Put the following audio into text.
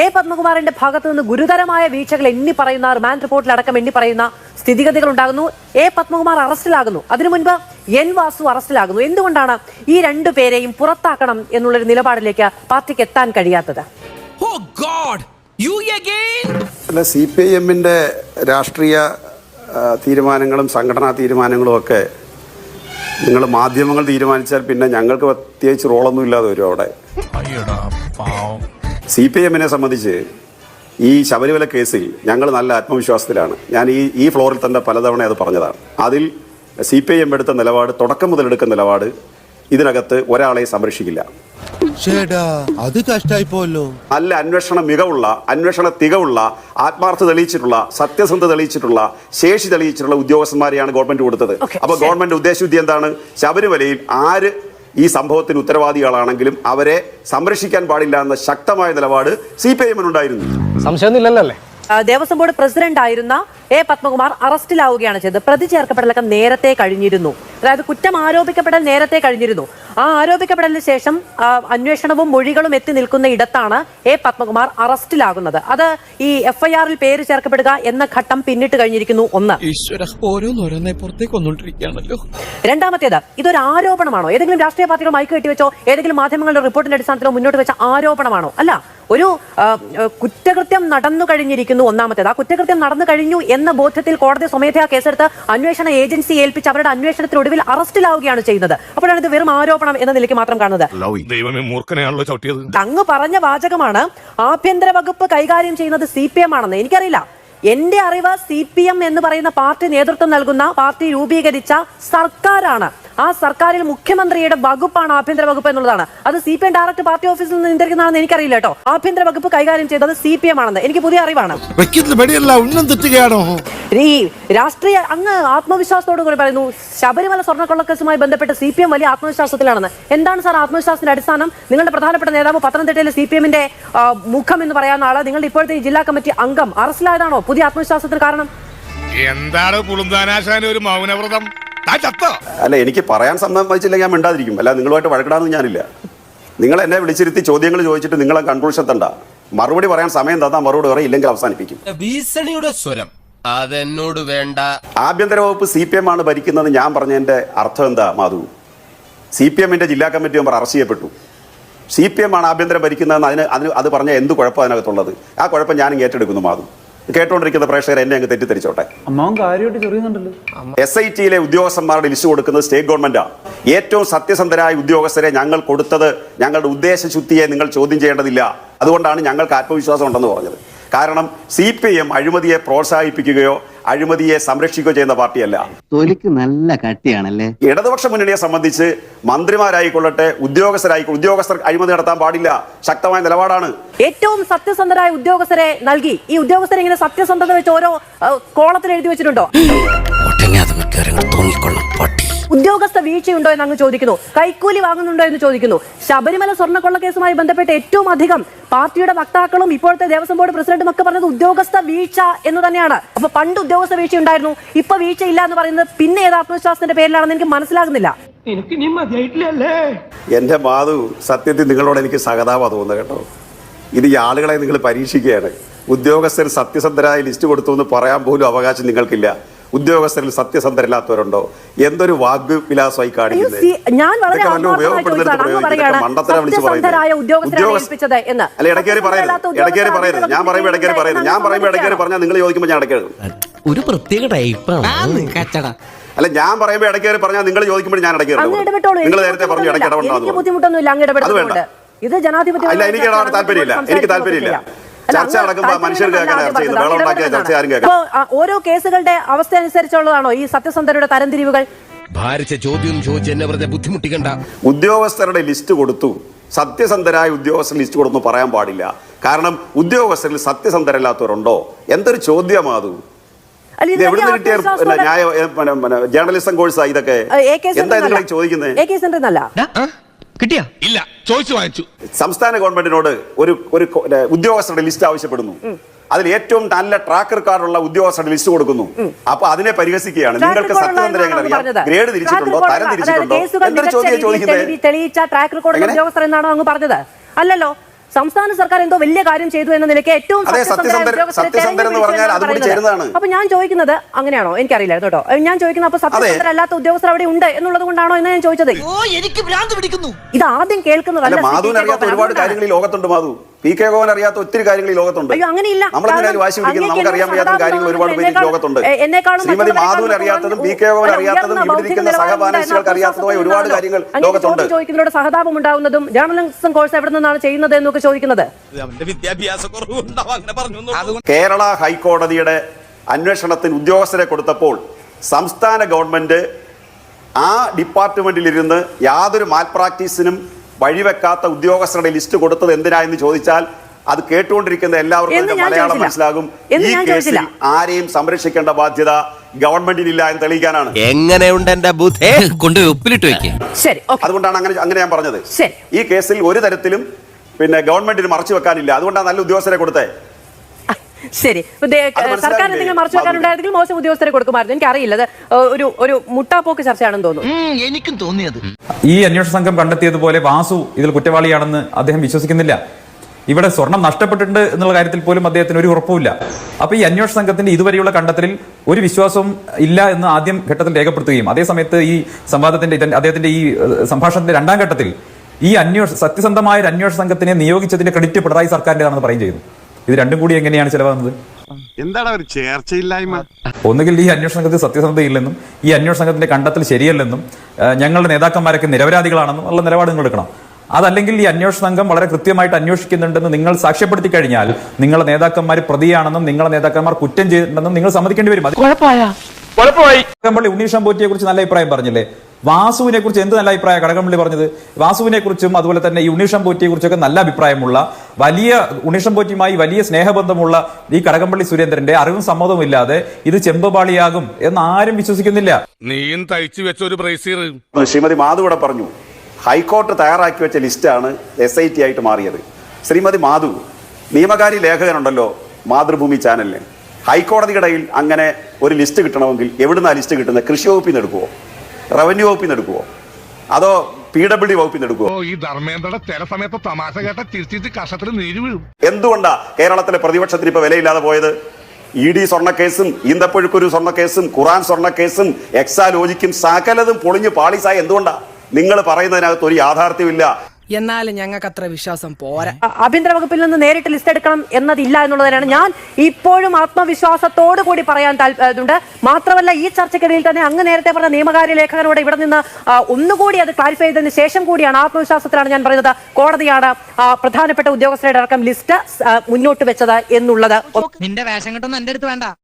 A പത്മകുമാറിന്റെ ഭാഗത്തു നിന്ന് ഗുരുതരമായ വീഴ്ചകൾ എണ്ണി പറയുന്ന റിമാൻഡ് റിപ്പോർട്ടിൽ അടക്കം എണ്ണി പറയുന്ന സ്ഥിതിഗതികൾ ഉണ്ടാകുന്നു. എ പത്മകുമാർ അറസ്റ്റിലാകുന്നു. അതിനു മുൻപ് എൻ വാസു അറസ്റ്റിലാകുന്നു. എന്തുകൊണ്ടാണ് ഈ രണ്ടു പേരെയും പുറത്താക്കണം എന്നുള്ളൊരു നിലപാടിലേക്ക് പാർട്ടിക്ക് എത്താൻ കഴിയാത്തത്? Oh God! You again? അല്ല സി പി ഐ എമ്മിന്റെ രാഷ്ട്രീയ തീരുമാനങ്ങളും സംഘടനാ തീരുമാനങ്ങളും ഒക്കെ നിങ്ങൾ മാധ്യമങ്ങൾ തീരുമാനിച്ചാൽ പിന്നെ ഞങ്ങൾക്ക് പ്രത്യേകിച്ച് റോളൊന്നും ഇല്ലാതെ വരും അവിടെ. അയ്യടാ പാവം. സി പി എമ്മിനെ സംബന്ധിച്ച് ഈ ശബരിമല കേസിൽ ഞങ്ങൾ നല്ല ആത്മവിശ്വാസത്തിലാണ്. ഞാൻ ഈ ഈ ഫ്ലോറിൽ തന്നെ പലതവണ അത് പറഞ്ഞതാണ്. അതിൽ സി പി ഐ എം എടുത്ത നിലപാട് തുടക്കം മുതൽ എടുക്കുന്ന നിലപാട് ഇതിനകത്ത് ഒരാളെ സംരക്ഷിക്കില്ല. ചേടാ അത് കഷ്ടായി നല്ല അന്വേഷണ മികവുള്ള അന്വേഷണ തികവുള്ള ആത്മാർത്ഥ തെളിയിച്ചിട്ടുള്ള സത്യസന്ധത തെളിയിച്ചിട്ടുള്ള ശേഷി തെളിയിച്ചിട്ടുള്ള ഉദ്യോഗസ്ഥന്മാരെയാണ് ഗവൺമെന്റ് കൊടുത്തത്. അപ്പൊ. ഗവൺമെന്റ് ഉദ്ദേശശുദ്ധി എന്താണ്? ശബരിമലയിൽ ആര് ഈ സംഭവത്തിന് ഉത്തരവാദികളാണെങ്കിലും അവരെ സംരക്ഷിക്കാൻ പാടില്ല എന്ന ശക്തമായ നിലപാട് സി പി ഐ എമ്മിനുണ്ടായിരുന്നു സംശയമൊന്നുമില്ലല്ലോ? ദേവസ്വം ബോർഡ് പ്രസിഡന്റ് ആയിരുന്ന എ പത്മകുമാർ അറസ്റ്റിലാവുകയാണ് ചെയ്തത്. പ്രതി ചേർക്കപ്പെടലൊക്കെ നേരത്തെ കഴിഞ്ഞിരുന്നു. അതായത് കുറ്റം ആരോപിക്കപ്പെടൽ നേരത്തെ കഴിഞ്ഞിരുന്നു. ആ ആരോപിക്കപ്പെടലിന് ശേഷം അന്വേഷണവും മൊഴികളും എത്തി നിൽക്കുന്ന ഇടത്താണ് എ പത്മകുമാർ അറസ്റ്റിലാകുന്നത്. അത് ഈ എഫ്ഐആറിൽ പേര് ചേർക്കപ്പെടുക എന്ന ഘട്ടം പിന്നിട്ട് കഴിഞ്ഞിരിക്കുന്നു ഒന്ന്. രണ്ടാമത്തേത് ഇതൊരു ആരോപണമാണോ? ഏതെങ്കിലും രാഷ്ട്രീയ പാർട്ടികൾ മൈക്ക് കെട്ടിവെച്ചോ? ഏതെങ്കിലും മാധ്യമങ്ങളുടെ റിപ്പോർട്ടിന്റെ അടിസ്ഥാനത്തിലോ മുന്നോട്ട് വെച്ച ആരോപണമാണോ? അല്ല ഒരു കുറ്റകൃത്യം നടന്നു കഴിഞ്ഞിരിക്കുന്നു ഒന്നാമത്തേത്. ആ കുറ്റകൃത്യം നടന്നു കഴിഞ്ഞു എന്ന ബോധ്യത്തിൽ കോടതി സ്വമേധയാ കേസെടുത്ത് അന്വേഷണ ഏജൻസി ഏൽപ്പിച്ച് അവരുടെ അന്വേഷണത്തിനൊടുവിൽ അറസ്റ്റിലാവുകയാണ് ചെയ്യുന്നത് അപ്പോഴാണ് ഇത് വെറും ആരോപണം എന്ന നിലയ്ക്ക് മാത്രം കാണുന്നത്. അങ്ങ് പറഞ്ഞ വാചകമാണ് ആഭ്യന്തര വകുപ്പ് കൈകാര്യം ചെയ്യുന്നത് സി പി എം ആണെന്ന്. എനിക്കറിയില്ല. എന്റെ അറിവ് സി പി എം എന്ന് പറയുന്ന പാർട്ടി നേതൃത്വം നൽകുന്ന പാർട്ടി രൂപീകരിച്ച സർക്കാരാണ്. ആ സർക്കാരിൽ മുഖ്യമന്ത്രിയുടെ വകുപ്പാണ് ആഭ്യന്തര വകുപ്പ് എന്നുള്ളതാണ്. അത് C P M direct party ഓഫീസിൽ നിന്ന് നിയന്ത്രിക്കുന്നതാണെന്ന് എനിക്കറിയില്ല കേട്ടോ. ആഭ്യന്തര വകുപ്പ് കൈകാര്യം ചെയ്തത് സി പി എം ആണെന്ന്. എനിക്ക് പുതിയ അറിവാണ്. ഈ രാഷ്ട്രീയ അങ്ങ് ആത്മവിശ്വാസത്തോടു കൂടി പറയുന്നു ശബരിമല സ്വർണക്കൊള്ളക്കേസുമായി ബന്ധപ്പെട്ട് സി പി എം വലിയ ആത്മവിശ്വാസത്തിലാണെന്ന്. എന്താണ് സാർ ആത്മവിശ്വാസത്തിന്റെ അടിസ്ഥാനം? നിങ്ങളുടെ പ്രധാനപ്പെട്ട നേതാവ് പത്തനംതിട്ടയിലെ സി പി എമ്മിന്റെ മുഖം എന്ന് പറയാവുന്ന ആൾ. നിങ്ങളുടെ ഇപ്പോഴത്തെ ഈ ജില്ലാ കമ്മിറ്റി അംഗം അറസ്റ്റിലായതാണോ പുതിയ ആത്മവിശ്വാസത്തിന് കാരണം? എന്താണ് കുളുന്താനാശാന ഒരു മൗനവ്രതം? അല്ല എനിക്ക് പറയാൻ സമ്മതിച്ചില്ലെങ്കിൽ ഞാൻ മിണ്ടാതിരിക്കും. അല്ല നിങ്ങളുമായിട്ട് വഴക്കിടാന്ന് ഞാനില്ല. നിങ്ങൾ എന്നെ വിളിച്ചിരുത്തി ചോദ്യങ്ങൾ ചോദിച്ചിട്ട് നിങ്ങളെ കൺക്ലൂഷൻ തണ്ട. മറുപടി പറയാൻ സമയം തന്നാ മറുപടി പറയും ഇല്ലെങ്കിൽ അവസാനിപ്പിക്കും. ഭീഷണിയുടെ സ്വരം. അതെന്നോട് വേണ്ട. ആഭ്യന്തര വകുപ്പ് സി പി എം ആണ് ഭരിക്കുന്നത്. ഞാൻ പറഞ്ഞതിന്റെ അർത്ഥം എന്താ മാധു? സി പി എമ്മിന്റെ ജില്ലാ കമ്മിറ്റി മെമ്പർ അറസ്റ്റ് ചെയ്യപ്പെട്ടു. സി പി എം ആണ് ആഭ്യന്തരം ഭരിക്കുന്നതെന്ന് അതിന് അതിന് അത് പറഞ്ഞാൽ എന്ത് കുഴപ്പം അതിനകത്തുള്ളത്? ആ കുഴപ്പം ഞാനും ഏറ്റെടുക്കുന്നു മാധു. കേട്ടോണ്ടിരിക്കുന്ന പ്രേക്ഷകർ എന്നെ അങ്ങ് തെറ്റിദ്ധരിച്ചോട്ടെ. എസ് ഐ ടിയിലെ ഉദ്യോഗസ്ഥന്മാരുടെ ലിസ്റ്റ് കൊടുക്കുന്നത് സ്റ്റേറ്റ് ഗവൺമെന്റാണ് ഏറ്റവും സത്യസന്ധരായ ഉദ്യോഗസ്ഥരെ ഞങ്ങൾ കൊടുത്തത് ഞങ്ങളുടെ ഉദ്ദേശശുദ്ധിയെ നിങ്ങൾ ചോദ്യം ചെയ്യേണ്ടതില്ല. അതുകൊണ്ടാണ് ഞങ്ങൾക്ക് ആത്മവിശ്വാസം ഉണ്ടെന്ന് പറഞ്ഞത്. കാരണം സി പി എം അഴിമതിയെ പ്രോത്സാഹിപ്പിക്കുകയോ അഴിമതിയെ സംരക്ഷിക്കുകയോ ചെയ്യുന്ന പാർട്ടിയല്ല. തൊലിക്ക് നല്ല കട്ടിയാണല്ലേ? ഇടതുപക്ഷ മുന്നണിയെ സംബന്ധിച്ച് മന്ത്രിമാരായിക്കൊള്ളട്ടെ ഉദ്യോഗസ്ഥരായി ഉദ്യോഗസ്ഥർ അഴിമതി നടത്താൻ പാടില്ല. ശക്തമായ നിലപാടാണ്. ഏറ്റവും സത്യസന്ധരായ ഉദ്യോഗസ്ഥരെ നൽകി. ഈ ഉദ്യോഗസ്ഥരെ ഇങ്ങനെ സത്യസന്ധത വെച്ച് ഓരോ കോളത്തിൽ എഴുതി വെച്ചിട്ടുണ്ടോ? തോന്നിക്കൊള്ളും പട്ടി ഉദ്യോഗസ്ഥ വീഴ്ചയുണ്ടോ എന്ന് അങ്ങ് ചോദിക്കുന്നു. കൈക്കൂലി വാങ്ങുന്നുണ്ടോ എന്ന് ചോദിക്കുന്നു. ശബരിമല സ്വർണക്കൊള്ള കേസുമായി ബന്ധപ്പെട്ട് ഏറ്റവും അധികം പാർട്ടിയുടെ വക്താക്കളും ഇപ്പോഴത്തെ ദേവസ്വം ബോർഡ് പ്രസിഡന്റും ഒക്കെ പറഞ്ഞത് ഉദ്യോഗസ്ഥ വീഴ്ച എന്ന് തന്നെയാണ്. അപ്പൊ പണ്ട് ഉദ്യോഗസ്ഥ വീഴ്ച ഉണ്ടായിരുന്നു. ഇപ്പൊ വീഴ്ച ഇല്ല എന്ന് പറയുന്നത് പിന്നെ ഏത് ആത്മവിശ്വാസത്തിന്റെ പേരിലാണെന്ന് എനിക്ക് മനസ്സിലാകുന്നില്ല. എന്റെ മാധു സത്യത്തിൽ നിങ്ങളോട് എനിക്ക് സഹതാപ തോന്നുന്നത് കേട്ടോ. ഇത് ഈ ആളുകളെ നിങ്ങൾ പരീക്ഷിക്കുകയാണ്. ഉദ്യോഗസ്ഥർ സത്യസന്ധരായ ലിസ്റ്റ് കൊടുത്തു എന്ന് പറയാൻ പോലും അവകാശം നിങ്ങൾക്കില്ല. ഉദ്യോഗസ്ഥരിൽ സത്യസന്ധരില്ലാത്തവരുണ്ടോ? എന്തൊരു വാഗ്വിലാസമായി കാണിക്കുന്നത് ഞാൻ പറയരുത്. പറയരുത്. ഞാൻ പറയുമ്പോൾ ഇടയ്ക്കേറി പറയരുത്. ഞാൻ പറയുമ്പോൾ ഇടയ്ക്കേറി പറഞ്ഞാൽ നിങ്ങൾ ചോദിക്കുമ്പോൾ ഞാൻ ഒരു പ്രത്യേക ടൈപ്പാണ്. കച്ചട. അല്ല ഞാൻ പറയുമ്പോൾ ഇടയ്ക്കേറി പറഞ്ഞാൽ നിങ്ങൾ ചോദിക്കുമ്പോൾ ഞാൻ ഇടയ്ക്കേറി നിങ്ങൾ നേരത്തെ പറഞ്ഞു ഇടയ്ക്ക് ഇടപെടണമെന്ന് ബുദ്ധിമുട്ടൊന്നുമില്ല. അങ്ങ് ഇടപെടുന്നതുകൊണ്ട് അത് ഇത് ജനാധിപത്യ അല്ല എനിക്ക് താല്പര്യമില്ല. എനിക്ക് താല്പര്യമില്ല. ചർച്ച നടക്കുമ്പോൾ മനുഷ്യർക്ക് കേൾക്കാൻ ചർച്ച ചെയ്യുന്നത് വെള്ളം ഉണ്ടാക്കിയ ചർച്ച ആരും കേൾക്കാം ഓരോ കേസുകളുടെ അവസ്ഥ അനുസരിച്ചുള്ളതാണോ ഈ സത്യസന്ധരുടെ തരംതിരിവുകൾ? ഭാരിച്ച ചോദ്യം ചോദിച്ച് എന്നെ വെറുതെ ബുദ്ധിമുട്ടിക്കണ്ട. ഉദ്യോഗസ്ഥരുടെ ലിസ്റ്റ് കൊടുത്തു. സത്യസന്ധരായ ഉദ്യോഗസ്ഥർ ലിസ്റ്റ് കൊടുത്തു പറയാൻ പാടില്ല. കാരണം ഉദ്യോഗസ്ഥരിൽ സത്യസന്ധരല്ലാത്തവരുണ്ടോ? എന്തൊരു ചോദ്യമാതു ജേർണലിസം കോഴ്സാ ഇതൊക്കെ. എന്താ നിങ്ങൾ ചോദിക്കുന്നത് കിട്ടിയാ? ഇല്ല ചോദിച്ചു വാങ്ങിച്ചു. സംസ്ഥാന ഗവൺമെന്റിനോട് ഒരു ഒരു ഉദ്യോഗസ്ഥരുടെ ലിസ്റ്റ് ആവശ്യപ്പെടുന്നു. അതിൽ ഏറ്റവും നല്ല ട്രാക്ക് ഉള്ള ഉദ്യോഗസ്ഥരുടെ ലിസ്റ്റ് കൊടുക്കുന്നു. അപ്പൊ അതിനെ പരിഹസിക്കുകയാണ്. നിങ്ങൾക്ക് റെക്കോർഡ് സത്യസന്ധരെ എങ്ങനെ ഉള്ളതാണോ അറിയാം? ഗ്രേഡ് തിരിച്ചിട്ടുണ്ടോ? തരം തിരിച്ചിട്ടുണ്ടോ? എന്തൊരു ചോദ്യം ചോദിക്കുന്നത്? തെളിയി- തെളിയിച്ച ട്രാക്ക് റെക്കോർഡ് ഉദ്യോഗസ്ഥർ എന്നാണോ അങ്ങ് പറഞ്ഞത്. അല്ലല്ലോ? സംസ്ഥാന സർക്കാർ എന്തോ വലിയ കാര്യം ചെയ്തു എന്ന നിലയ്ക്ക് ഏറ്റവും. അപ്പൊ ഞാൻ ചോദിക്കുന്നത് അങ്ങനെയാണോ? എനിക്കറിയില്ലായിരുന്നു കേട്ടോ. ഞാൻ ചോദിക്കുന്നത് അപ്പൊ സത്യസന്ധരല്ലാത്ത ഉദ്യോഗസ്ഥർ അവിടെ ഉണ്ട് എന്നുള്ളത് കൊണ്ടാണോ എന്ന് ഞാൻ ചോദിച്ചത്. ഇത് ആദ്യം കേൾക്കുന്നതല്ല ഒരുപാട് കാര്യങ്ങൾ ലോകത്തുണ്ട് മാധു. പി കെ ഗോവൻ അറിയാത്ത ഒത്തിരി കാര്യങ്ങൾ ഈ ലോകത്തുണ്ട്. അയ്യോ, അങ്ങനെയില്ല. നമ്മളെന്തിനാ അറിയാൻ വാശി പിടിക്കുന്നത്? നമുക്കറിയാൻ പറ്റാത്ത വയ്യാത്ത കാര്യങ്ങൾ ഒരുപാട് പേര് ലോകത്തുണ്ട്. ശ്രീമതി മാധുവിന് അറിയാത്തതും പി കെ ഗോവൻ അറിയാത്തതും ഇവിടെ ഇരിക്കുന്ന അറിയാത്തതുമായ ഒരുപാട് കാര്യങ്ങൾ ലോകത്തുണ്ട് ചോദ്യം ചോദിക്കുന്നതിലൂടെ സഹതാപം ഉണ്ടാവുന്നതും ജേർണലിസം കോഴ്സ് എവിടെ നിന്നാണ് ചെയ്യുന്നത് എന്നൊക്കെ ചോദിക്കുന്നത്? കേരള ഹൈക്കോടതിയുടെ അന്വേഷണത്തിന് ഉദ്യോഗസ്ഥരെ കൊടുത്തപ്പോൾ സംസ്ഥാന ഗവൺമെന്റ് ആ ഡിപ്പാർട്ട്മെന്റിലിരുന്ന് യാതൊരു മാൽ പ്രാക്ടീസിനും വഴിവെക്കാത്ത ഉദ്യോഗസ്ഥരുടെ ലിസ്റ്റ് കൊടുത്തത് എന്തിനാ എന്ന് ചോദിച്ചാൽ അത് കേട്ടുകൊണ്ടിരിക്കുന്ന എല്ലാവർക്കും മലയാളം മനസ്സിലാകും. ഈ ഞാൻ കേസിൽ ചോദിച്ചില്ല. ആരെയും സംരക്ഷിക്കേണ്ട ബാധ്യത ഗവൺമെന്റിനില്ല എന്ന് തെളിയിക്കാനാണ്. എങ്ങനെയുണ്ട് എന്റെ ബുദ്ധി? കൊണ്ട് ഉപ്പിലിട്ട് വെക്കേ. അതുകൊണ്ടാണ് അങ്ങനെ അങ്ങനെ ഞാൻ പറഞ്ഞത്. ശരി. ഈ കേസിൽ ഒരു തരത്തിലും പിന്നെ ഗവൺമെന്റിന് മറച്ചു വെക്കാനില്ല. അതുകൊണ്ടാണ് നല്ല ഉദ്യോഗസ്ഥരെ കൊടുത്തേ. ശരി. സർക്കാർ എന്തെങ്കിലും മറച്ചു വെക്കാനുണ്ടായിരുന്നെങ്കിൽ മോശം ഉദ്യോഗസ്ഥരെ കൊടുക്കുമായിരുന്നു. എനിക്കറിയില്ല അത് ഒരു ഒരു മുട്ടാപ്പോക്ക് ചർച്ചയാണെന്ന് തോന്നുന്നു. എനിക്കും തോന്നിയത്. ഈ അന്വേഷണ സംഘം കണ്ടെത്തിയതുപോലെ വാസു ഇതിൽ കുറ്റവാളിയാണെന്ന് അദ്ദേഹം വിശ്വസിക്കുന്നില്ല. ഇവിടെ സ്വർണം നഷ്ടപ്പെട്ടിട്ടുണ്ട് എന്നുള്ള കാര്യത്തിൽ പോലും അദ്ദേഹത്തിന് ഒരു ഉറപ്പുമില്ല. അപ്പൊ ഈ അന്വേഷണ സംഘത്തിന്റെ ഇതുവരെയുള്ള കണ്ടെത്തലിൽ ഒരു വിശ്വാസവും ഇല്ല എന്ന് ആദ്യം ഘട്ടത്തിൽ രേഖപ്പെടുത്തുകയും അതേസമയത്ത് ഈ സംവാദത്തിന്റെ അദ്ദേഹത്തിന്റെ ഈ സംഭാഷണത്തിന്റെ രണ്ടാം ഘട്ടത്തിൽ ഈ അന്വേഷണ സത്യസന്ധമായ ഒരു അന്വേഷണ സംഘത്തിനെ നിയോഗിച്ചതിന്റെ ക്രെഡിറ്റ് പിണറായി സർക്കാരിന്റേതാണെന്ന് പറയും ചെയ്യുന്നു ഇത് രണ്ടും കൂടി എങ്ങനെയാണ് ചെലവാകുന്നത്? എന്താണ് ഒരു ചേർച്ചയില്ലായ്മ? ഒന്നുകിൽ ഈ അന്വേഷണ സംഘത്തിൽ സത്യസന്ധതയില്ലെന്നും ഈ അന്വേഷണ സംഘത്തിന്റെ കണ്ടെത്തൽ ശരിയല്ലെന്നും ഞങ്ങളുടെ നേതാക്കന്മാരൊക്കെ നിരപരാധികളാണെന്നും ഉള്ള നിലപാട് നിങ്ങൾ എടുക്കണം. അതല്ലെങ്കിൽ ഈ അന്വേഷണ സംഘം വളരെ കൃത്യമായിട്ട് അന്വേഷിക്കുന്നുണ്ടെന്ന് നിങ്ങൾ സാക്ഷ്യപ്പെടുത്തി കഴിഞ്ഞാൽ നിങ്ങളുടെ നേതാക്കന്മാർ പ്രതിയാണെന്നും നിങ്ങളുടെ നേതാക്കന്മാർ കുറ്റം ചെയ്തിട്ടുണ്ടെന്നും നിങ്ങൾ സമ്മതിക്കേണ്ടി വരും. അത് പോറ്റിയെ ഉണ്ണീഷ് അമ്പോറ്റിയെ കുറിച്ച് നല്ല അഭിപ്രായം പറഞ്ഞില്ലേ? വാസുവിനെ കുറിച്ച് എന്ത് നല്ല അഭിപ്രായം? കടകംപള്ളി പറഞ്ഞത് വാസുവിനെ കുറിച്ചും അതുപോലെ തന്നെ ഈ ഉണ്ണീഷം പോറ്റിയെ കുറിച്ചൊക്കെ നല്ല അഭിപ്രായമുള്ള വലിയ ഉണ്ണീഷം പോറ്റിയുമായി വലിയ സ്നേഹബന്ധമുള്ള ഈ കടകംപള്ളി സുരേന്ദ്രന്റെ അറിവും സമ്മതവും ഇല്ലാതെ ഇത് ചെമ്പുപാളിയാകും എന്ന് ആരും വിശ്വസിക്കുന്നില്ല. നീയും തയ്ച്ചു വെച്ച ഒരു ശ്രീമതി മാധു ഇവിടെ പറഞ്ഞു ഹൈക്കോർട്ട് തയ്യാറാക്കി വെച്ച ലിസ്റ്റാണ് എസ് ഐ ടി ആയിട്ട് മാറിയത്. ശ്രീമതി മാധു നിയമകാരി ലേഖകനുണ്ടല്ലോ മാതൃഭൂമി ചാനലിന്. ഹൈക്കോടതിയുടെ കയ്യിൽ അങ്ങനെ ഒരു ലിസ്റ്റ് കിട്ടണമെങ്കിൽ എവിടുന്ന് ആ ലിസ്റ്റ് കിട്ടുന്നത്? കൃഷി വകുപ്പിൽ നിന്ന് എടുക്കുവോ? റവന്യൂ വകുപ്പിൽ നിന്ന് എടുക്കുവോ അതോ പി ഡബ്ല്യു വകുപ്പിൽ നിന്ന് എടുക്കുവോ ഓ ഈ ധർമ്മേന്ദ്രയുടെ ചില സമയത്ത് തമാശ കേട്ട തിരിച്ചിട്ട് കഷത്തിൽ നീര് വീഴും. എന്തുകൊണ്ടാ കേരളത്തിലെ പ്രതിപക്ഷത്തിന് ഇപ്പൊ വിലയില്ലാതെ പോയത്? ഇ ഡി സ്വർണക്കേസും ഈന്തപ്പുഴുക്കുരു സ്വർണക്കേസും ഖുറാൻ സ്വർണക്കേസും എക്സാലോജിക്കും സകലതും പൊളിഞ്ഞ് പാളീസായ എന്തുകൊണ്ടാ? നിങ്ങൾ പറയുന്നതിനകത്ത് ഒരു യാഥാർത്ഥ്യമില്ല എന്നാലും ഞങ്ങൾക്ക് അത്ര വിശ്വാസം പോരാ. ആഭ്യന്തര വകുപ്പിൽ നിന്ന് നേരിട്ട് ലിസ്റ്റ് എടുക്കണം എന്നതില്ല എന്നുള്ളതിനാണ് ഞാൻ ഇപ്പോഴും ആത്മവിശ്വാസത്തോടു കൂടി പറയാൻ താല്പര്യമുണ്ട് മാത്രമല്ല ഈ ചർച്ചയ്ക്കിടയിൽ തന്നെ അങ്ങ് നേരത്തെ പറഞ്ഞ നിയമകാര്യ ലേഖകനോട് ഇവിടെ നിന്ന് ഒന്നുകൂടി അത് ക്ലാരിഫൈ ചെയ്തതിന് ശേഷം കൂടിയാണ് ആത്മവിശ്വാസത്തിലാണ് ഞാൻ പറയുന്നത് കോടതിയാണ് പ്രധാനപ്പെട്ട ഉദ്യോഗസ്ഥരുടെ അടക്കം ലിസ്റ്റ് മുന്നോട്ട് വെച്ചത് എന്നുള്ളത്. നിന്റെ വേഷം കിട്ടുന്ന എന്റെ അടുത്ത് വേണ്ട.